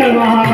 对吧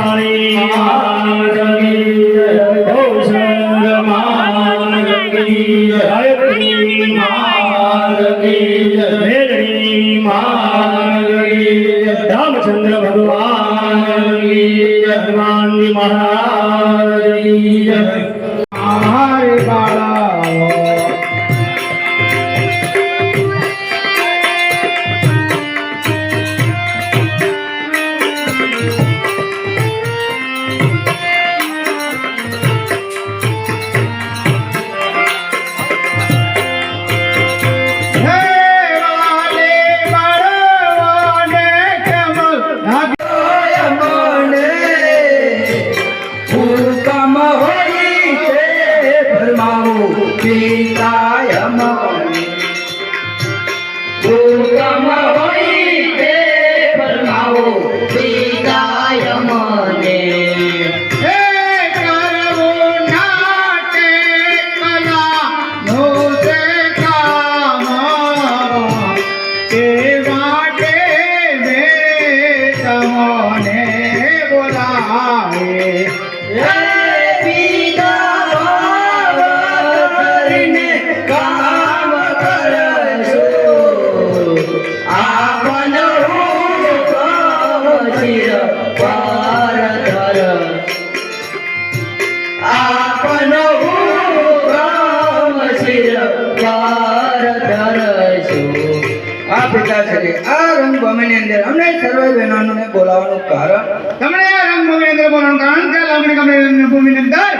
રંગભૂમિની અંદર બોલવાનું કારણ કે લાવણી ગામની રંગભૂમિની અંદર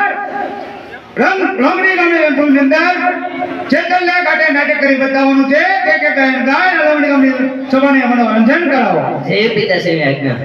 રંગ કરી બતાવવાનું છે કે કે ગાય ગાય લાવણી ગામની વાંચન કરાવો જય પિતાશ્રી આજ્ઞા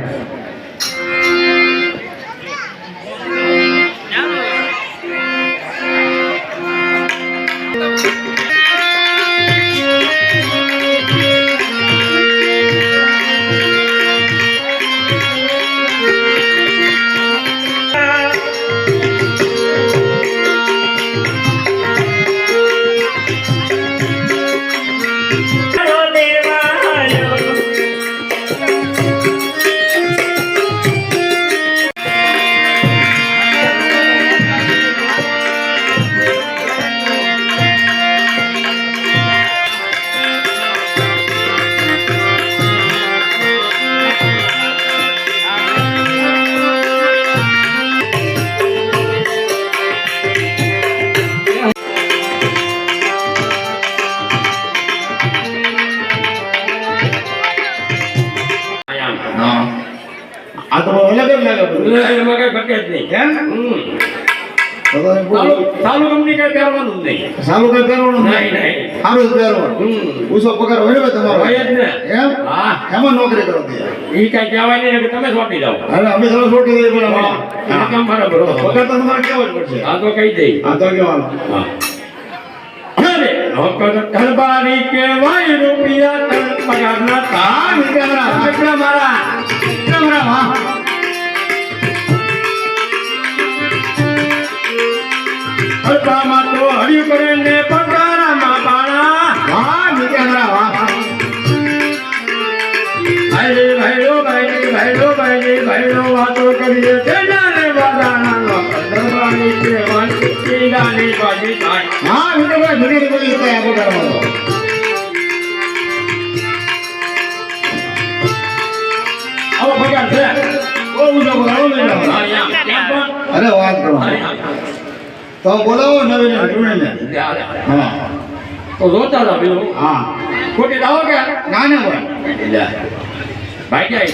અલગ જ લાગે એમાં કઈ ઘટે જ નહીં. કેમ? ચાલુ કંપની કઈ પહેરવાનું જ નહીં. સારું કઈ પહેરવાનું નહીં, નહીં. સારું જ પહેરવાનું. હમ. પગાર હોય ને તમારો. હોય જ ને. એમ? હા. એમાં નોકરી કરો કઈ કહેવાય નહીં કે તમે સોંપી જાઓ હવે અમે તમે છોટી દઈએ હા, કેમ બરાબર પગાર તો તમારે કેવો જ પડશે. આ તો કહી દઈ આ તો કહેવાનું. હા. દરબારી કહેવાય રૂપિયા પગારના તાર. વિચારા મારા પગારમાં આવો પણ. અરે વાત કરો બોલાવો નવીન હા તો જોતા હતા પેલું હા ખોટી દાવો કે ના ના બોલ ભાઈ જાય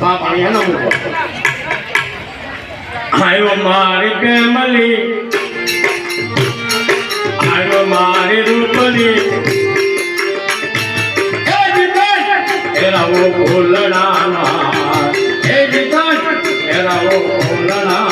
પાણી એનો આયો મારી પ્રેમલી આયો મારી રૂપલી. એરાવો જીતન એરાવો ભૂલડાના.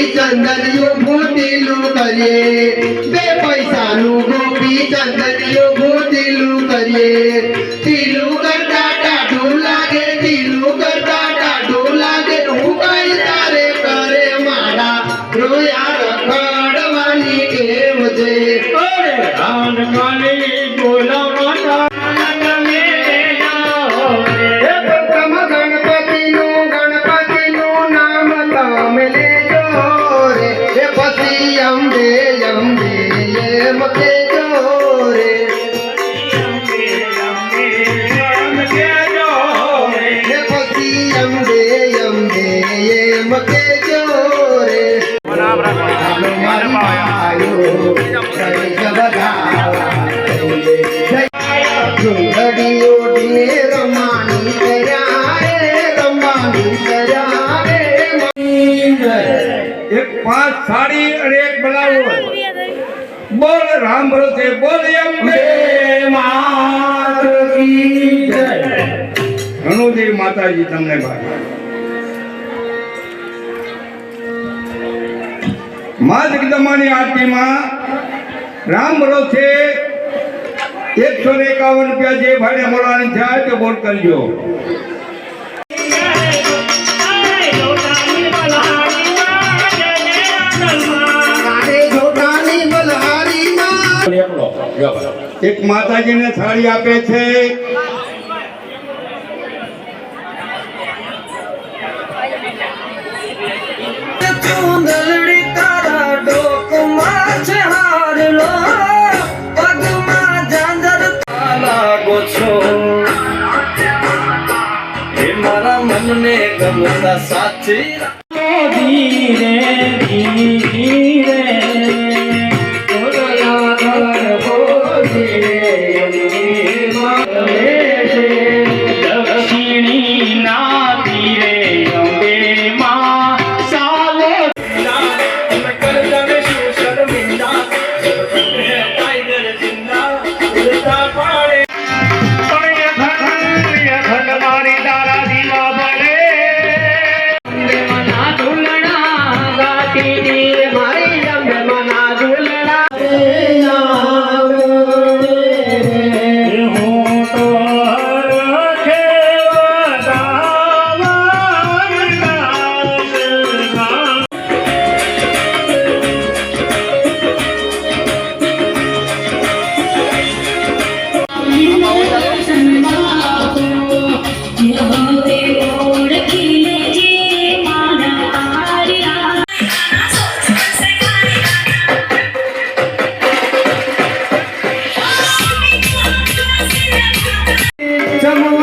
ગોપી ચંદનિયું ભૂતિલું કરીએ બે પૈસાનું ગોપી ચંદનિયો ભૂતિલું કરીએ ટીલું કરતા ટાઢું લાગે ટીલું કરતા ટાઢું લાગે હું કઈ તારે કરે મારા રોયા રખડવાની ટેવ છે અરે પાંચ સાડી અને એક બ્લાઉઝ બોલ રામ ભરોસે બોલ અંબે માત કી જય. માતાજી તમને ભાઈ જગદંબાની આરતીમાં રામ ભરોસે એકસો ને એકાવન રૂપિયા જે ભાડે મળવાની થાય તો બોલ કરજો. એક માતાજીને થાળી આપે છે ગમતા સાચી ધીરે ધીરે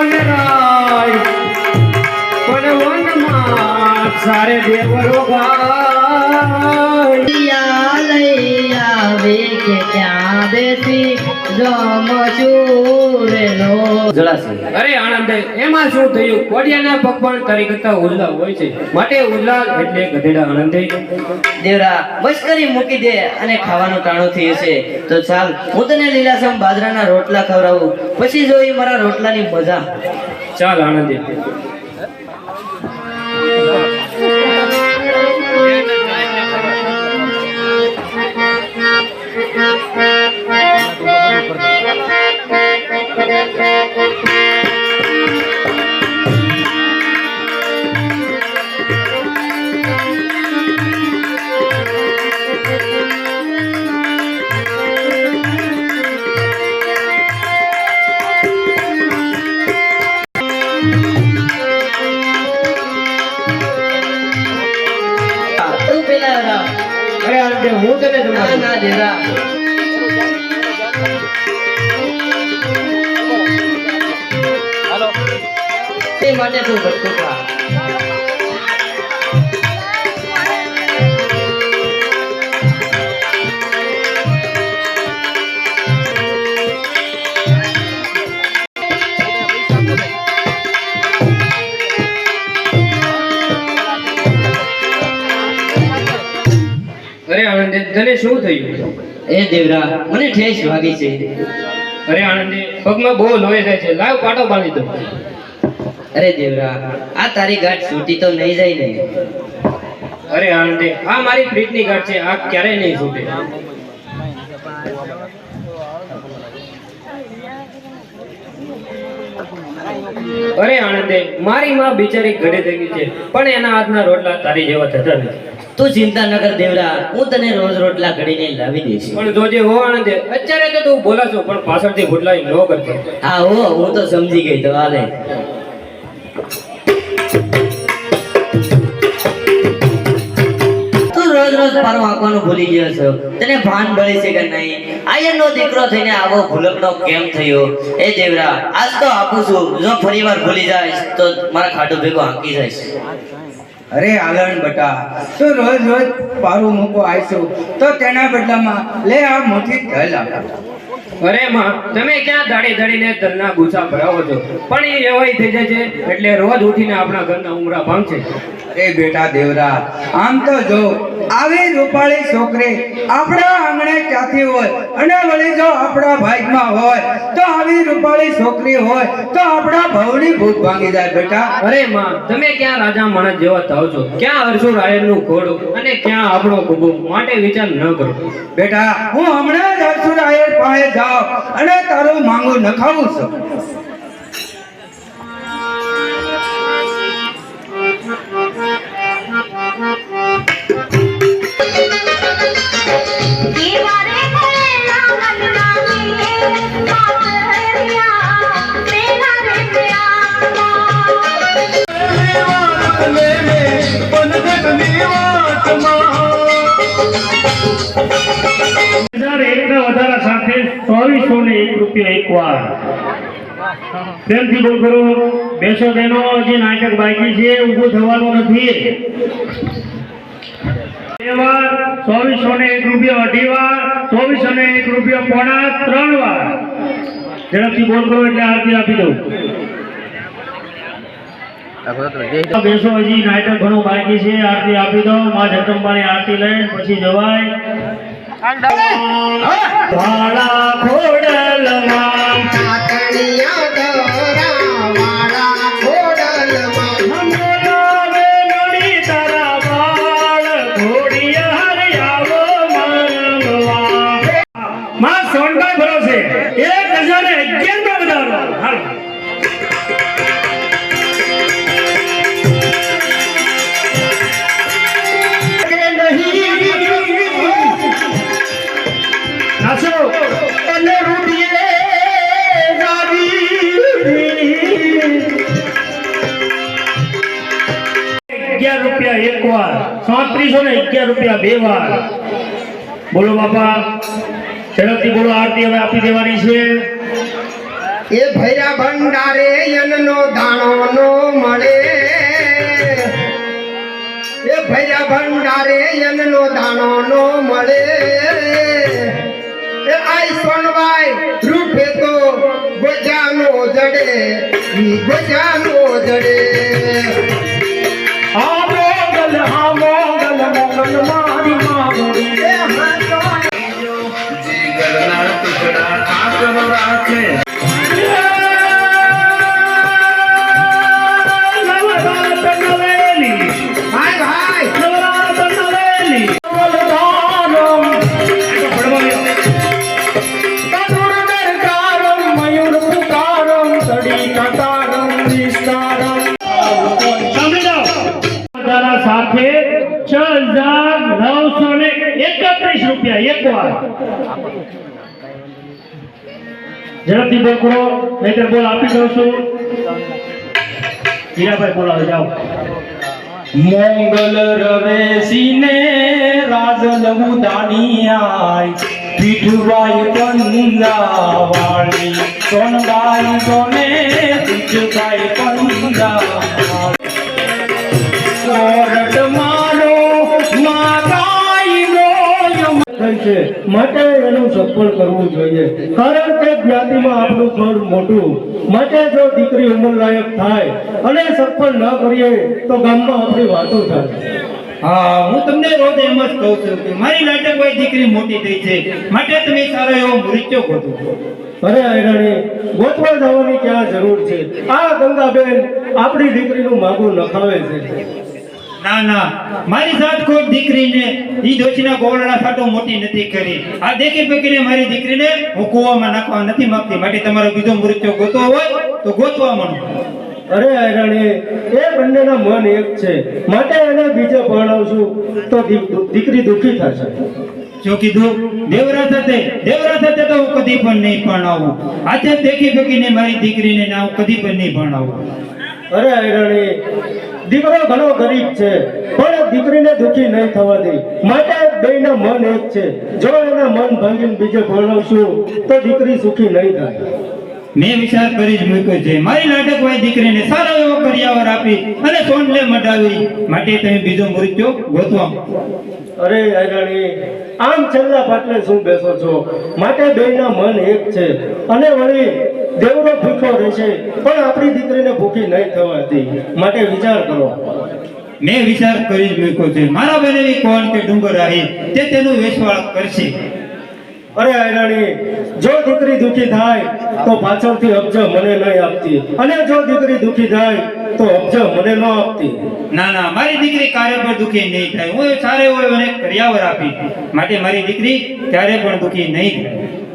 ચમવનરાય પણ વનમાં સારે દેવરો ગાય. લો અરે એમાં શું થયું? કોડિયાના પગપણ તારી કરતા ઉલ્લા હોય છે. માટે ઉલ્લા એટલે ગધેડા આનંદ દેવરા બસ કરી મૂકી દે અને ખાવાનું ટાણું થયું છે. તો ચાલ હું તને લીલાસમ બાજરાના રોટલા ખવડાવું. પછી જોઈ મારા રોટલાની મજા. ચાલ આનંદ ના દેવરા એ માટે તું ભટકું શું થયું? એ દેવરા, મને ઠેસ વાગી છે. અરે આનંદે પગમાં બહુ લોહી થાય છે. લાવ પાટો બાંધી દો અરે દેવરા, આ તારી ગાંઠ છૂટી તો નહીં જાય ને. અરે આનંદે આ મારી પ્રીતની ગાંઠ છે. આ ક્યારેય નહીં છૂટે. અરે આનંદે મારી માં બિચારી ઘરે થઈ ગઈ છે, પણ એના હાથના રોટલા તારી જેવા થતા નથી. તું ચિંતા ન કર દેવરા હું તને રોજ રોટલા ઘડીને લાવી દઈશ. પણ જોજે હો આનંદે અત્યારે તો તું બોલાશો પણ પાછળથી ભૂટલાઈ ન કરતો હા હો હું તો સમજી ગઈ તો હાલે. રોજ મારો આંકવાનું ભૂલી ગયો છો. તને ભાન બળી છે કે નહીં? આયનનો દીકરો થઈને આવો ભૂલકડો કેમ થયો? એ દેવરા આજ તો આપું છું. જો ફરીવાર ભૂલી જાય તો મારા ખાટો ભેગો હાંકી જાય અરે આલણ બટા, તો રોજ રોજ પારું મૂકો આવીશું. તો તેના બદલામાં લે આ મોટી આપ અરે માં, તમે ક્યાં દાડી દાડીને તલના ગુસા ભરાવો છો? પણ એ એવાય થઈ જાય છે, એટલે રોજ ઉઠીને આપણા ઘરના ઉમરા ભાંગશે. અરે બેટા દેવરા આમ તો જો આવી રૂપાળી છોકરી આપણા આંગણે ક્યાંથી હોય? અને વળી જો આપણા ભાગમાં હોય તો આવી રૂપાળી છોકરી હોય તો આપણા ભવની ભૂત ભાંગી જાય બેટા. અરે માં તમે ક્યાં રાજા માણસ જેવા થાવ છો? ક્યાં અરસુ રાયરનું ઘોડું? અને ક્યાં આપણો કુબુ? માટે વિચાર ન કરો. બેટા હું હમણાં જ અર્જુન આયર પાસે જાઉં અને તારું માંગુ નખાવું છું. રૂપિયા એક વાર. પ્રેમથી બોલ કરો બેસો બેનો જે નાટક બાકી છે ઊભું થવાનું નથી. વાર ચોવીસો ને એક રૂપિયા અઢી વાર ચોવીસો ને એક રૂપિયા પોણા ત્રણ વાર. ઝડપથી બોલ કરો એટલે આરતી આપી દઉં. બેસો હજી નાટક ઘણું બાકી છે આરતી આપી દો માં જગદંબાની આરતી લઈને પછી જવાય. વાળા ખોડલમાં ચોત્રીસો ને અગિયાર રૂપિયા બે વાર. બોલો બાપા, ઝડપથી બોલો, આરતી હવે આપી દેવાની છે. એ ભૈરા ભંડારે યનનો દાણો નો મળે. એ ભૈરા ભંડારે યનનો દાણો નો મળે. એ આઈ સોનવાઈ રૂપે તો ગોજાનો જડે ગોજાનો જડે. જાઓ વધારા સાથે છ હજાર નવસો ને એકત્રીસ રૂપિયા એક વાર. ઝડપથી બોલ નહીતર બોલ આપી દઉં છું. હીરાભાઈ બોલાવો જાઓ. મોગલ રવે સીને રાજ જવું દાનિયાય પીઠુબાઈ પંજાવાળી સોનબાઈ સોને પીઠુબાઈ પંજાવાળી થાય છે. માટે એનું સફળ કરવું જોઈએ. કારણ કે જ્ઞાતિમાં આપણું ફળ મોટું. માટે જો દીકરી ઉંમર લાયક થાય અને સફળ ન કરીએ તો ગામમાં આપણી વાતો થાય. હા હું તમને રોજ એમ જ કહું છું કે મારી લાટકભાઈ દીકરી મોટી થઈ છે. માટે તમે સારો એવો મૃત્યુ ગોતો અરે આયરાણી ગોતવા જવાની ક્યાં જરૂર છે? આ ગંગાબેન આપણી દીકરીનું માગું નખાવે છે. ના ના મારી સાથ કોઈ દીકરીને ઈ દોશીના ગોળડા સાટો મોટી નથી કરી. આ દેખી પકીને મારી દીકરીને હું કૂવામાં નાખવા નથી માંગતી. માટે તમારો બીજો મૃત્યુ ગોતો હોય તો ગોતવા માંડો અરે આયરાણી એ બંનેના મન એક છે. માટે એને બીજો ભણાવશું તો દીકરી દુઃખી થશે. જો કીધું દેવરા સાથે દેવરા સાથે તો હું કદી પણ નહીં ભણાવું આજે દેખી પકીને મારી દીકરીને ના હું કદી પણ નહીં ભણાવું અરે આયરાણી દીકરો ઘણો ગરીબ છે પણ દીકરીને દુઃખી નહીં થવા દે માટે બેયના મન એક છે. જો એના મન ભાંગીને બીજે ભણાવશું તો દીકરી સુખી નહીં થાય. મેં વિચાર કરી જ મૂક્યો છે. મારી લાડકવાઈ દીકરીને સારો એવો કરિયાવર આપી અને સોનલે મટાવી માટે તમે બીજો મૃત્યુ ગોતવા. અરે અજાણી આમ છેલ્લા પાટલે શું બેસો છો? માટે બેયના મન એક છે. અને વળી દેવરો ભૂખો રહેશે પણ આપણી દીકરીને ભૂખી નહીં થવાતી માટે વિચાર કરો. મેં વિચાર કરી મૂક્યો છે. મારા બનેવી કોણ કે ડુંગર આહી તે તેનું વેચવાળ કરશે. અરે આયરાણી જો દીકરી દુઃખી થાય તો પાછળથી અબજ મને નહીં આપતી. અને જો દીકરી દુઃખી થાય તો અબજ મને ન આપતી. ના ના મારી દીકરી કાર્ય પર દુખી નહીં થાય. હું સારે હોય મને કર્યાવર આપી. માટે મારી દીકરી ક્યારે પણ દુઃખી નહીં થાય.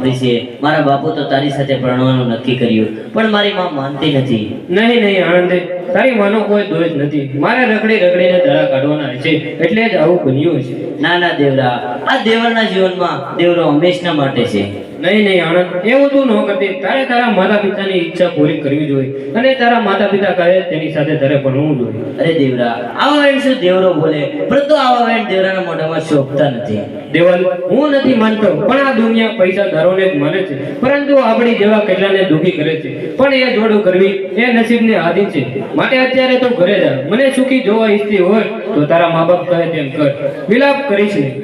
વાપરી છે. મારા બાપુ તો તારી સાથે પરણવાનું નક્કી કર્યું. પણ મારી માં માનતી નથી. નહીં નહીં આનંદે. તારી માનો કોઈ દોષ નથી. મારે રખડી રખડીને દરા કાઢવાના છે. એટલે જ આવું બન્યું છે. ના ના દેવરા. આ દેવરના જીવનમાં દેવરો હંમેશના માટે છે. નહીં નહીં આનંદ. એવું તું ન કરતી. તારે તારા માતા પિતાની ઈચ્છા પૂરી કરવી જોઈએ. અને તારા માતા પિતા કહે તેની સાથે તારે ભણવું જોઈએ. અરે દેવરા આવા વેણ શું દેવરો બોલે? પરંતુ આવા વેણ દેવરાના મોઢામાં શોભતા નથી. દેવલ, હું નથી માનતો, પણ આ દુનિયા પૈસાદારોને જ માને છે. પરંતુ આપણી જેવા કેટલાને દુઃખી કરે છે. પણ એ જોડું કરવી એ નસીબને આધીન છે. માટે અત્યારે તો ઘરે જા. મને સુખી જોવા ઈચ્છતી હોય તો તારા મા બાપ કહે તેમ કર. વિલાપ કરીશ નહીં